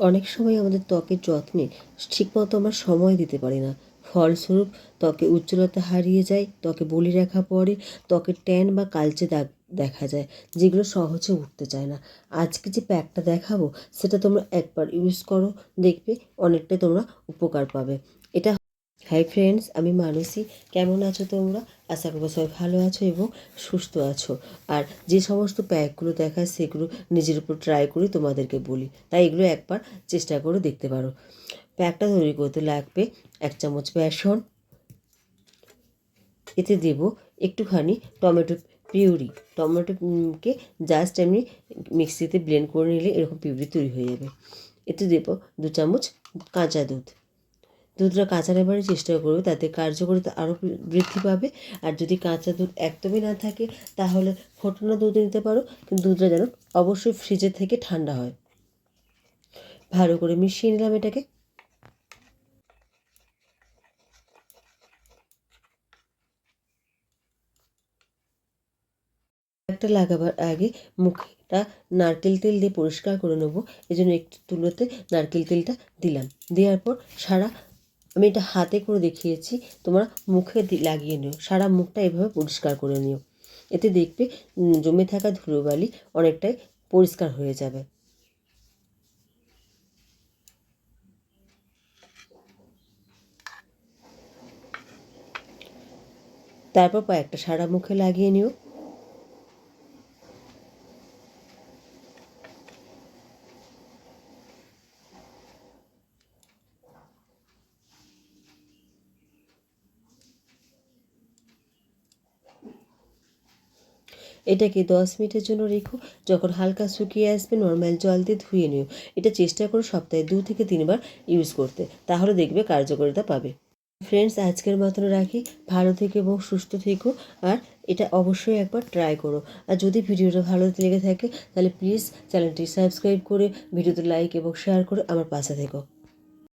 অনেক সময় আমাদের ত্বকের যত্নে ঠিকমতো আমরা সময় দিতে পারি না। ফলস্বরূপ, ত্বকে উজ্জ্বলতা হারিয়ে যায়, ত্বকে বলি রেখা পড়ে ত্বকে ট্যান বা কালচে দাগ দেখা যায়, যেগুলো সহজে উঠতে চায় না। আজকে যে প্যাকটা দেখাবো, সেটা তোমরা একবার ইউজ করো, দেখবে অনেকটাই তোমরা উপকার পাবে। এটা হাই ফ্রেন্ডস আমি মানসী। কেমন আছো তোমরা? আশা করব সবাই ভালো আছো এবং সুস্থ আছো। আর যে সমস্ত প্যাকগুলো দেখায়, সেগুলো নিজের উপর ট্রাই করি তোমাদেরকে বলি। তাই এগুলো একবার চেষ্টা করে দেখতে পারো। প্যাকটা তৈরি করতে লাগবে এক চামচ বেসন। এতে দেব একটুখানি টমেটো পিউরি। টমেটোকে জাস্ট এমনি মিক্সিতে ব্লেন্ড করে নিলে এরকম পিউরি তৈরি হয়ে যাবে। এতে দেব দু চামচ কাঁচা দুধ। দুধটা কাঁচা নেবারই চেষ্টা করবে, তাতে কার্যকারিতা আরও বৃদ্ধি পাবে। আর যদি কাঁচা দুধ একদমই না থাকে, তাহলে ফোটানো দুধ নিতে পারো, কিন্তু দুধটা যেন অবশ্যই ফ্রিজের থেকে ঠান্ডা হয়। ভালো করে মিশিয়ে নিলাম এটাকে। একটা লাগাবার আগে মুখটা নারকেল তেল দিয়ে পরিষ্কার করে নেব। এই জন্য একটু তুলোতে নারকেল তেলটা দিলাম। দেওয়ার পর সারা আমি এটা হাতে করে দেখিয়েছি, তোমরা মুখে লাগিয়ে নিও। সারা মুখটা এভাবে পরিষ্কার করে নিও। এতে দেখবে জমে থাকা ধুলোবালি অনেকটাই পরিষ্কার হয়ে যাবে। তারপর একটা সারা মুখে লাগিয়ে নিও। এটাকে দশ মিনিটের জন্য রেখো। যখন হালকা শুকিয়ে আসবে নর্মাল জল দিয়ে ধুয়ে নিও। এটা চেষ্টা করো সপ্তাহে দু থেকে তিনবার ইউজ করতে। তাহলে দেখবে কার্যকারিতা পাবে। ফ্রেন্ডস আজকের মতন রাখি। ভালো থেকো এবং সুস্থ থেকো। আর এটা অবশ্যই একবার ট্রাই করো। আর যদি ভিডিওটা ভালো লেগে থাকে, তাহলে প্লিজ চ্যানেলটি সাবস্ক্রাইব করে, ভিডিওতে লাইক এবং শেয়ার করে আমার পাশে থেকো।